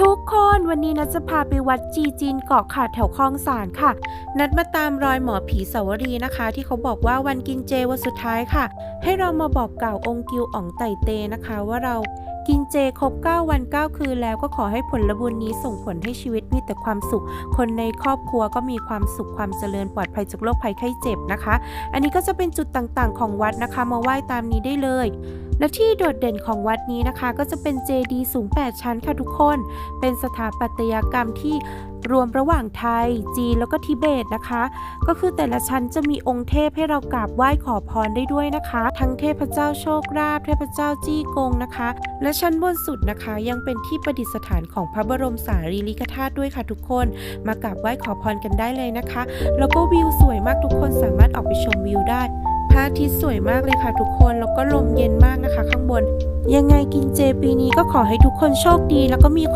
ทุกคนวันนี้นัดจะพาไปวัดจีจีนเกาะค่ะแถวคลองสารค่ะ นัดมาตามรอยหมอผีสาวรีนะคะ ที่เขาบอกว่าวันกินเจวันสุดท้ายค่ะ ให้เรามาบอกกล่าวองค์กิวอ่องไต่เตนะคะ ว่าเรากินเจครบ 9 วัน 9 คืนแล้วก็ขอให้ผลบุญนี้ส่งผลให้ชีวิตมีแต่ความสุข คนในครอบครัวก็มีความสุขความเจริญปลอดภัยจากโรคภัยไข้เจ็บนะคะ อันนี้ก็จะเป็นจุดต่างๆ ของวัดนะคะ มาไหว้ตามนี้ได้เลย และที่โดดเด่นของวัดนี้นะคะ ก็จะเป็นเจดีย์สูง 8 ชั้นค่ะทุกคน เป็นสถาปัตยกรรมที่รวมระหว่างไทย จีนแล้วก็ทิเบตนะคะ ก็คือแต่ละชั้นจะมีองค์เทพให้เรากราบไหว้ขอพรได้ด้วยนะคะ ทั้งเทพเจ้าโชคลาภเทพเจ้าจี้กงนะคะ และชั้นบนสุดนะคะ ยังเป็นที่ประดิษฐานของพระบรมสารีริกธาตุด้วยค่ะทุกคน มากราบไหว้ขอพรกันได้เลยนะคะ แล้วก็วิวสวยมากทุกคนสามารถออกไปชมวิวได้ ระอาทิตย์สวยมากเลยค่ะทุกคน แล้วก็ลมเย็นมากนะคะ ข้างบน ยังไงกินเจปีนี้ก็ขอให้ทุกคนโชคดี แล้วก็มีความ